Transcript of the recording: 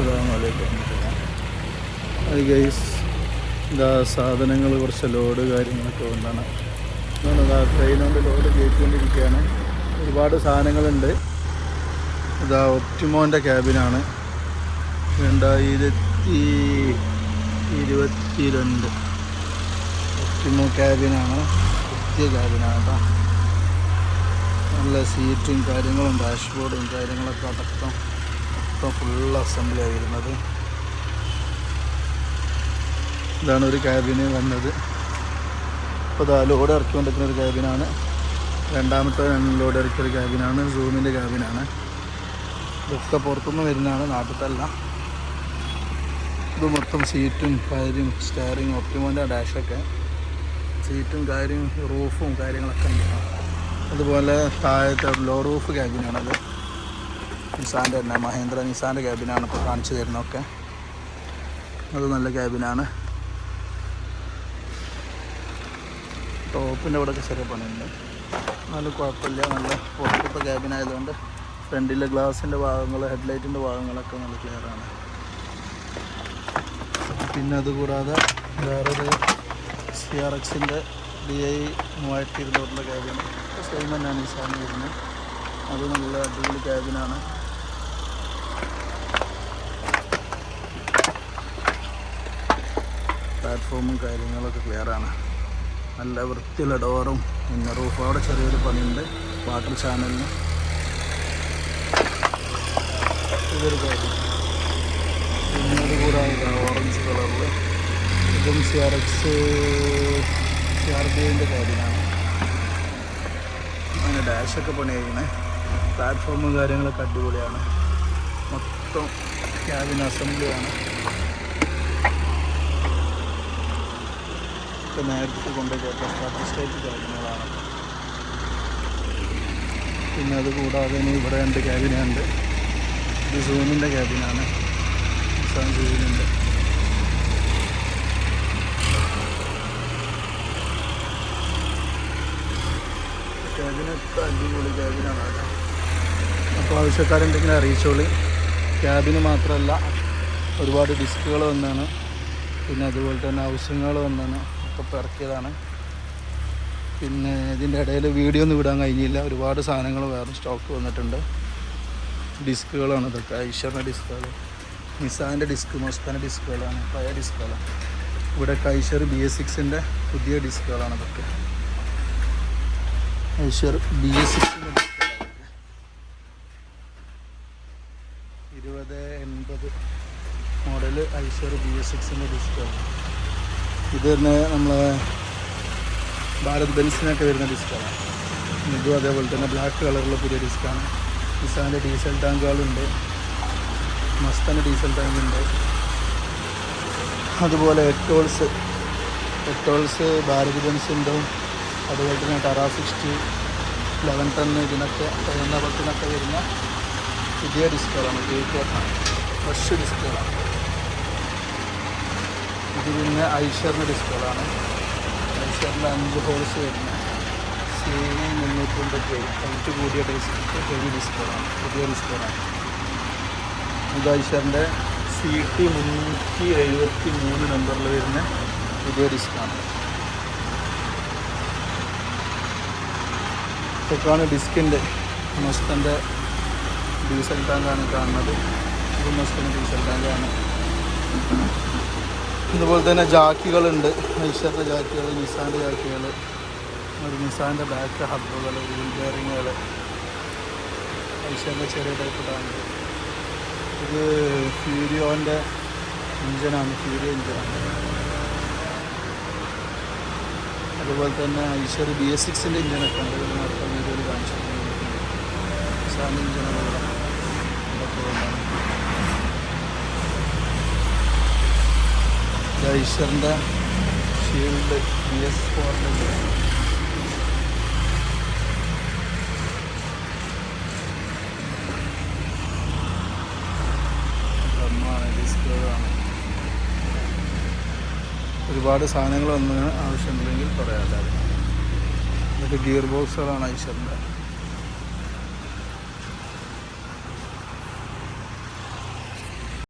അസ്സലാമലൈക്കും hi guys ഇതാ സാധനങ്ങൾ കുറച്ച് ലോഡ് കാര്യങ്ങളൊക്കെ കൊണ്ടാണ്. ഇതാ ട്രെയിനുകൊണ്ട് ലോഡ് കയറ്റിക്കൊണ്ടിരിക്കുകയാണ് ഒരുപാട് സാധനങ്ങളുണ്ട്. ഇതാ ഒപ്റ്റിമോന്റെ ക്യാബിനാണ് രണ്ടായിരത്തി ഇരുപത്തി രണ്ട് ഒപ്റ്റിമോ ക്യാബിനാണ് പുതിയ ക്യാബിനാണ് കേട്ടോ. നല്ല സീറ്റും കാര്യങ്ങളും ഡാഷ്ബോർഡും കാര്യങ്ങളൊക്കെ അടക്കം. മൊത്തം ഫുൾ അസംബ്ലി ആയിരുന്നത്. ഇതാണ് ഒരു ക്യാബിന് വന്നത്. ഇപ്പോൾ ഇതാ ലോഡ് ഇറക്കിക്കൊണ്ടിരിക്കുന്ന ഒരു ക്യാബിനാണ് രണ്ടാമത്തെ ലോഡ് ഇറക്കിയ ഒരു ക്യാബിനാണ് സൂമിന്റെ ക്യാബിനാണ് ഇതൊക്കെ പുറത്തുനിന്ന് വരുന്നതാണ് നാട്ടിലല്ല. ഇത് മൊത്തം സീറ്റും കാര്യം സ്റ്റയറിങ് ഒപ്റ്റിമോന്റെ ഡാഷൊക്കെ സീറ്റും കാര്യം റൂഫും കാര്യങ്ങളൊക്കെ ഉണ്ട്. അതുപോലെ താഴത്തെ ലോ റൂഫ് ക്യാബിനാണത് നിസാന്റെ തന്നെ മഹേന്ദ്ര നിസാന്റെ ക്യാബിനാണ് ഇപ്പോൾ കാണിച്ചു തരുന്നതൊക്കെ. അത് നല്ല ക്യാബിനാണ് ടോപ്പിന്റെ അവിടെയൊക്കെ ചെറിയ പണിയുണ്ട്. നല്ല കുഴപ്പമില്ല നല്ല പുറത്തത്തെ ക്യാബിനായതുകൊണ്ട് ഫ്രണ്ടിലെ ഗ്ലാസിന്റെ ഭാഗങ്ങൾ ഹെഡ്ലൈറ്റിന്റെ ഭാഗങ്ങളൊക്കെ നല്ല ക്ലിയറാണ് പിന്നെ അതുകൂടാതെ വേറൊരു സി ആർ എക്സിന്റെ ഡി ഐ മൂവായിരത്തി ഇരുന്നൂറിന്റെ ക്യാബിൻ സെയിം തന്നെയാണ് ഈ സാധനം വരുന്നത്. അത് നല്ല അടിപൊളി ക്യാബിനാണ് പ്ലാറ്റ്ഫോമും കാര്യങ്ങളൊക്കെ ക്ലിയർ ആണ് നല്ല വൃത്തിയുള്ള ഡോറും പിന്നെ റൂഫ്. അവിടെ ചെറിയൊരു പണിയുണ്ട്. വാട്ടർ ചാനലിന്. ഇതൊരു കാര്യം. പിന്നെ കൂടാതെ ഓറഞ്ച് കളറിൽ ഇതും C R X C R B ഐന്റെ കാര്യമാണ്. അങ്ങനെ ഡാഷൊക്കെ പണി കഴിക്കണേ പ്ലാറ്റ്ഫോമും കാര്യങ്ങളൊക്കെ അടിപൊളിയാണ്. മൊത്തം ക്യാബിൻ അസംബ്ലിയാണ്. ഒക്കെ നേരത്തെ കൊണ്ടുപോയി സ്റ്റേറ്റ് കാര്യങ്ങളാണ് പിന്നെ അത് കൂടാതെ ഇനി ഇവിടെ രണ്ട് ക്യാബിനുണ്ട് ഇത് സൂമിന്റെ ക്യാബിനാണ് സൂമിന്റെ. ക്യാബിനൊക്കെ അടിപൊളി ക്യാബിനാണ് അപ്പോൾ ആവശ്യക്കാരുണ്ടെങ്കിൽ അറിയിച്ചോളി. ക്യാബിന് മാത്രമല്ല ഒരുപാട് ഡിസ്കുകൾ വന്നാണ്. പിന്നെ അതുപോലെ തന്നെ ആവശ്യങ്ങൾ വന്നാണ്. ഇപ്പോൾ ഇറക്കിയതാണ് പിന്നെ ഇതിന്റെ ഇടയിൽ വീഡിയോ ഒന്നും വിടാൻ കഴിഞ്ഞില്ല. ഒരുപാട് സാധനങ്ങൾ വേറെ സ്റ്റോക്ക് വന്നിട്ടുണ്ട്. ഡിസ്കുകളാണ് ഇതൊക്കെ. ഐഷറിന്റെ ഡിസ്കുകൾ നിസാന്റെ ഡിസ്ക് മൊസ്താന്റെ ഡിസ്കുകളാണ്. പഴയ ഡിസ്കുകളാണ്. ഇവിടെ ഐഷർ ബി എസ് സിക്സിന്റെ പുതിയ ഡിസ്കുകളാണ് ഇതൊക്കെ. ഐഷർ ബി എസ് സിക്സിന്റെ ഡിസ്കുകളാണ്. ഇരുപത് എൺപത് മോഡൽ ഐഷർ ബി എസ് സിക്സിന്റെ ഡിസ്കാണ് ഇത് തന്നെ നമ്മളെ ഭാരത് ബെൻസിനൊക്കെ വരുന്ന ഡിസ്കാണ് ഇതും അതേപോലെ തന്നെ ബ്ലാക്ക് കളറുള്ള പുതിയ ഡിസ്കാണ് നിസാന്റെ ഡീസൽ ടാങ്കുകളുണ്ട് മസ്താന്റെ ഡീസൽ ടാങ്ക് ഉണ്ട്. അതുപോലെ എട്ടോൾസ് എട്ടോൾസ് ഭാരത് ബെൻസിന്റെ അതുപോലെ തന്നെ ടറാ സിക്സ്റ്റി ലെവൻ ടൺ ഇതിനൊക്കെ എണ്ണപത്തിനൊക്കെ വരുന്ന പുതിയ ഡിസ്കുകളാണ് കേക്ക് ഫ്രഷ് ഡിസ്കുകളാണ് ഇത് പിന്നെ ഐഷറിന്റെ ഡിസ്കോളാണ് ഐഷറിന്റെ അഞ്ച് ഹോൾസ് വരുന്ന. സി ഏഴ് ഹൈറ്റ് കൂടിയ ഡിസ്കോ ഹെവി ഡിസ്കോളാണ് പുതിയ ഡിസ്കോളാണ് ഇത് ഐഷറിന്റെ സി ടി മുന്നൂറ്റി എഴുപത്തി മൂന്ന് നമ്പറിൽ വരുന്ന പുതിയ ഡിസ്കാണ് ഇതൊക്കെയാണ് ഡിസ്കിന്റെ മസ്തന്റെ ഡീസൽ ടാങ്കാണ് കാണുന്നത്. ഇത് മസ്തന്റെ ഡീസൽ ടാങ്കാണ് ഇതുപോലെ തന്നെ ജാക്കികളുണ്ട്. ഐഷറിന്റെ ജാക്കികൾ നിസാന്റെ ജാക്കികൾ ഒരു നിസാന്റെ ബാക്ക് ഹബ്ബുകൾ വീൽ ബെയറിങ്ങുകൾ ഐഷറിന്റെ ചെറിയ ടൈപ്പ് ടാങ്ക് ഇത് ഫ്യൂരിയോന്റെ എഞ്ചിനാണ് ഫ്യൂരിയോ എഞ്ചിനാണ് അതുപോലെ തന്നെ ഐഷർ ബി എസ് സിക്സിന്റെ ഇഞ്ചിനൊക്കെ ഉണ്ട്. ഇത് മാത്രം വീഡിയോയിൽ കാണിച്ചിട്ടുണ്ട് നിസാന്റെ ഇഞ്ചനുകൾ ഐഷറിന്റെ ഷീൽഡ് ബി എസ് ഫോറിന്റെ ഒരുപാട് സാധനങ്ങൾ വന്ന് ആവശ്യമുണ്ടെങ്കിൽ പറയാമല്ലോ ഇതൊക്കെ ഗിയർ ബോക്സുകളാണ് ഐഷറിന്റെ